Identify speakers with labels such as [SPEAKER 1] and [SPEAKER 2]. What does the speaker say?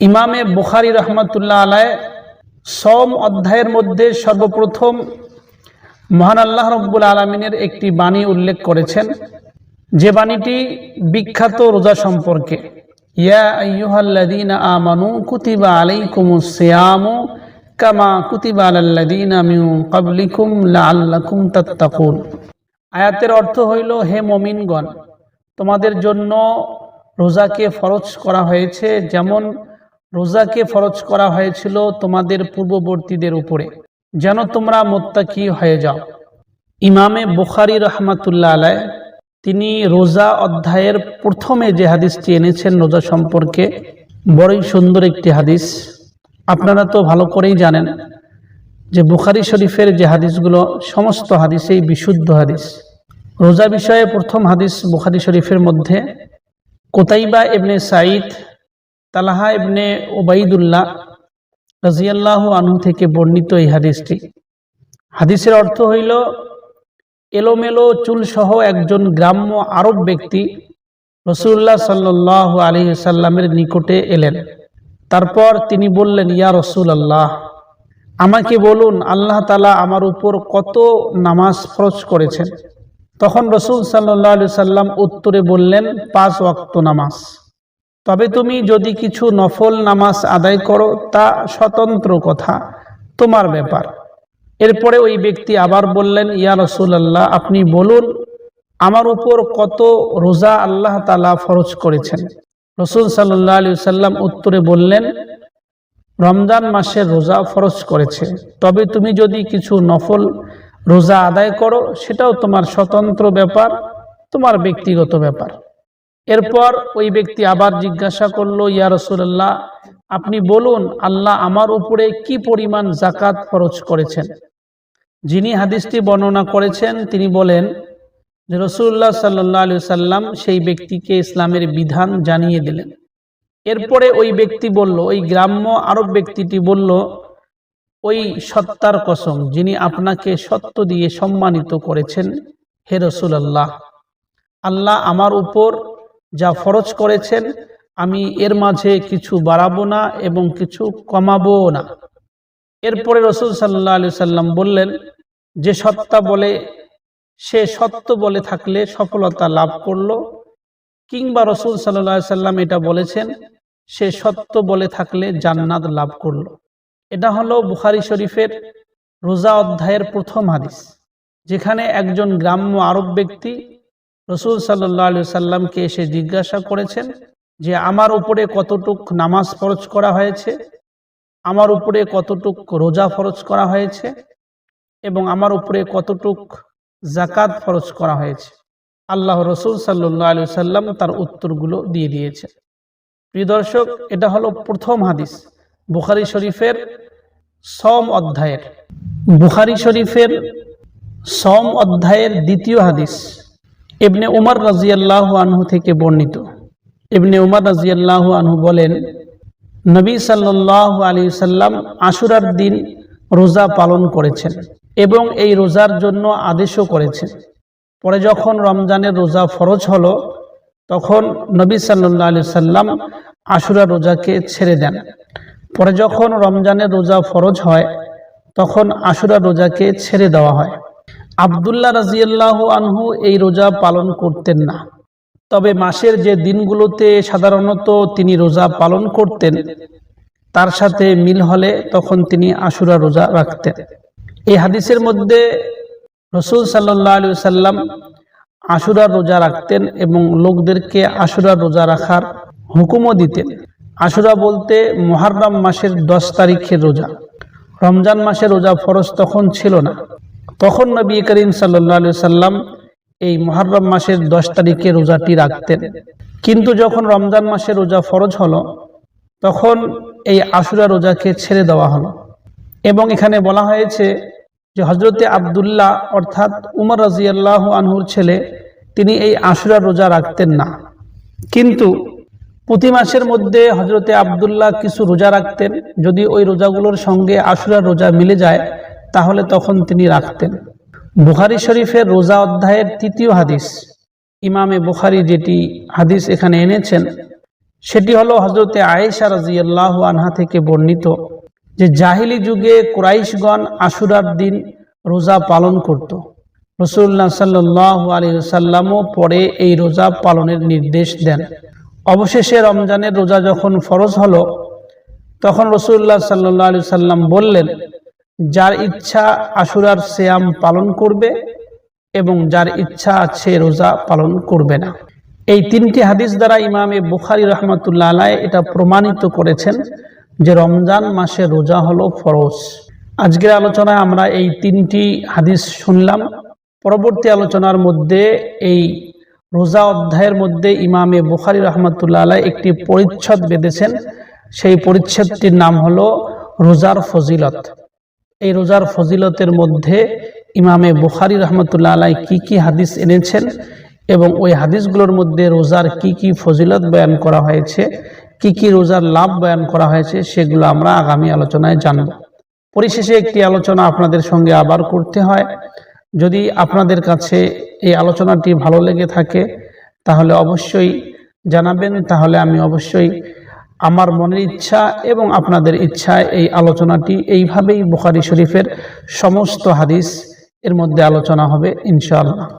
[SPEAKER 1] ইমামে বুখারি রহমতুল্লাহ আলায় সম অধ্যায়ের মধ্যে সর্বপ্রথম মহান আল্লাহ রব্বুল আলমিনের একটি বাণী উল্লেখ করেছেন। যে বাণীটি বিখ্যাত রোজা সম্পর্কে। ইয়া কুতিবা কামা কুতিবা লাআল্লাকুম তাত্তাকুন। আয়াতের অর্থ হইল, হে মমিনগণ, তোমাদের জন্য রোজাকে ফরজ করা হয়েছে যেমন রোজাকে ফরজ করা হয়েছিল তোমাদের পূর্ববর্তীদের উপরে। যেন তোমরা মোত্তাকি হয়ে যাও। ইমামে বুখারি রহমাতুল্লাহ আলায় তিনি রোজা অধ্যায়ের প্রথমে যে হাদিসটি এনেছেন রোজা সম্পর্কে, বড়ই সুন্দর একটি হাদিস। আপনারা তো ভালো করেই জানেন যে বুখারি শরীফের যে হাদিসগুলো, সমস্ত হাদিসেই বিশুদ্ধ হাদিস। রোজা বিষয়ে প্রথম হাদিস বুখারি শরীফের মধ্যে কোতাইবা এবনে সাঈদ তালাহা ইবনে ওবাইদুল্লাহ রাজিয়াল্লাহ আনহু থেকে বর্ণিত এই হাদিসটি। হাদিসের অর্থ হইল, এলোমেলো চুলসহ একজন গ্রাম্য আরব ব্যক্তি রসুল্লাহ সাল্লাহ আলী সাল্লামের নিকটে এলেন। তারপর তিনি বললেন, ইয়া রসুল আল্লাহ আমাকে বলুন, আল্লাহ তালা আমার উপর কত নামাজ ফরজ করেছেন? তখন রসুল সাল্লাহ আলি সাল্লাম উত্তরে বললেন, পাঁচ ওয়াক্ত নামাজ। তবে তুমি যদি কিছু নফল নামাজ আদায় করো তা স্বতন্ত্র কথা। তোমার ব্যাপার। এরপরে ওই ব্যক্তি আবার বললেন ইয়া রসুল্লাহ আপনি বলুন আমার উপর কত রোজা আল্লাহ তালা ফরজ করেছেন? রসুল সাল্লাহ আলি সাল্লাম উত্তরে বললেন রমজান মাসের রোজা ফরজ করেছে। তবে তুমি যদি কিছু নফল রোজা আদায় করো সেটাও তোমার স্বতন্ত্র ব্যাপার তোমার ব্যক্তিগত ব্যাপার। এরপর ওই ব্যক্তি আবার জিজ্ঞাসা করল, ইয়া রসুল্লাহ আপনি বলুন, আল্লাহ আমার উপরে কি পরিমাণ জাকাত খরচ করেছেন? যিনি হাদিসটি বর্ণনা করেছেন, তিনি বলেন যে রসুল্লাহ সাল্লাহ আলু সাল্লাম সেই ব্যক্তিকে ইসলামের বিধান জানিয়ে দিলেন। এরপরে ওই ব্যক্তি বলল, ওই গ্রাম্য আরব ব্যক্তিটি বলল, ওই সত্তার কসম, যিনি আপনাকে সত্য দিয়ে সম্মানিত করেছেন, হে রসুল্লাহ আল্লাহ আমার উপর যা ফরজ করেছেন, আমি এর মাঝে কিছু বাড়াবো না এবং কিছু কমাবো না। এরপরে রসুল সাল্লাহ আলি সাল্লাম বললেন, যে সত্তা বলে, সে সত্য বলে থাকলে সফলতা লাভ করল। কিংবা রসুল সাল্লাহ সাল্লাম এটা বলেছেন, সে সত্য বলে থাকলে জান্নাত লাভ করল। এটা হলো বুখারি শরীফের রোজা অধ্যায়ের প্রথম হাদিস, যেখানে একজন গ্রাম্য আরব ব্যক্তি রসুল সাল্লাহ আলু সাল্লামকে এসে জিজ্ঞাসা করেছেন যে, আমার উপরে কতটুক নামাজ ফরজ করা হয়েছে? আমার উপরে কতটুক রোজা ফরজ করা হয়েছে? এবং আমার উপরে কতটুক জাকাত ফরজ করা হয়েছে? আল্লাহ রসুল সাল্লাহ আলু সাল্লাম তার উত্তরগুলো দিয়ে দিয়েছে প্রিয় দর্শক, এটা হলো প্রথম হাদিস, বুখারি শরীফের সম অধ্যায়ের। বুখারি শরীফের সম অধ্যায়ের দ্বিতীয় হাদিস। ইবনে উমর রাজিয়াল্লাহ আনহু থেকে বর্ণিত। ইবনে উমর রাজিয়াল্লাহ আনহু বলেন, নবী সাল্লাহ আলী সাল্লাম আশুরার দিন রোজা পালন করেছেন এবং এই রোজার জন্য আদেশও করেছেন। পরে যখন রমজানের রোজা ফরজ হলো, তখন নবী সাল্লাহ আলি সাল্লাম আশুরা রোজাকে ছেড়ে দেন। পরে যখন রমজানের রোজা ফরজ হয়, তখন আশুরা রোজাকে ছেড়ে দেওয়া হয়। আবদুল্লাহ রাজিয়াল্লাহ আনহু এই রোজা পালন করতেন না। তবে মাসের যে দিনগুলোতে সাধারণত তিনি রোজা পালন করতেন, তার সাথে মিল হলে তখন তিনি আশুরা রোজা রাখতেন। এই হাদিসের মধ্যে রসুল সাল্লাহ আলু সাল্লাম আশুরা রোজা রাখতেন এবং লোকদেরকে আশুরা রোজা রাখার হুকুমও দিতেন। আশুরা বলতে মহারম মাসের দশ তারিখের রোজা। রমজান মাসের রোজা ফরজ তখন ছিল না। তখন নবী করিম সাল্লা সাল্লাম এই মহারম মাসের দশ তারিখে রোজাটি রাখতেন। কিন্তু যখন রমজান মাসে রোজা ফরজ হলো, তখন এই আশুরা রোজাকে ছেড়ে দেওয়া হলো। এবং এখানে বলা হয়েছে যে হজরতে আবদুল্লাহ অর্থাৎ উমর রাজিয়াল্লাহ আনহুর ছেলে, তিনি এই আশুরা রোজা রাখতেন না। কিন্তু প্রতি মাসের মধ্যে হজরতে আবদুল্লাহ কিছু রোজা রাখতেন। যদি ওই রোজাগুলোর সঙ্গে আশুরা রোজা মিলে যায় তাহলে তখন তিনি রাখতেন। বুখারি শরীফের রোজা অধ্যায়ের তৃতীয় হাদিস। ইমামে বুখারি যেটি হাদিস এখানে এনেছেন, সেটি হলো হজরতে আয়েশা রাজিয়াল্লাহ আনহা থেকে বর্ণিত যে জাহিলি যুগে কুরাইশগণ আশুরার দিন রোজা পালন করত। রসুল্লাহ সাল্লাহ আলী সাল্লামও পরে এই রোজা পালনের নির্দেশ দেন। অবশেষে রমজানের রোজা যখন ফরজ হলো, তখন রসুল্লাহ সাল্লাহ আলি সাল্লাম বললেন যার ইচ্ছা আশুরার শ্যাম পালন করবে এবং যার ইচ্ছা আছে রোজা পালন করবে না। এই তিনটি হাদিস দ্বারা ইমামে বুখারি রহমতুল্লাহ আলাই এটা প্রমাণিত করেছেন যে রমজান মাসে রোজা হলো ফরজ। আজকের আলোচনায় আমরা এই তিনটি হাদিস শুনলাম। পরবর্তী আলোচনার মধ্যে এই রোজা অধ্যায়ের মধ্যে ইমামে বুখারি রহমতুল্লাহ আলাই একটি পরিচ্ছদ বেঁধেছেন। সেই পরিচ্ছেদটির নাম হলো রোজার ফজিলত। এই রোজার ফজিলতের মধ্যে ইমামে বুখারি রহমতুল্লাহ আলাই কি কি হাদিস এনেছেন এবং ওই হাদিসগুলোর মধ্যে রোজার কি কি ফজিলত বয়ান করা হয়েছে, কি কি রোজার লাভ বয়ান করা হয়েছে সেগুলো আমরা আগামী আলোচনায় জানব। পরিশেষে একটি আলোচনা আপনাদের সঙ্গে আবার করতে হয়। যদি আপনাদের কাছে এই আলোচনাটি ভালো লেগে থাকে, তাহলে অবশ্যই জানাবেন। তাহলে আমি অবশ্যই আমার মনের ইচ্ছা এবং আপনাদের ইচ্ছায় এই আলোচনাটি এইভাবেই বুখারি শরীফের সমস্ত হাদিস এর মধ্যে আলোচনা হবে, ইনশাআল্লাহ।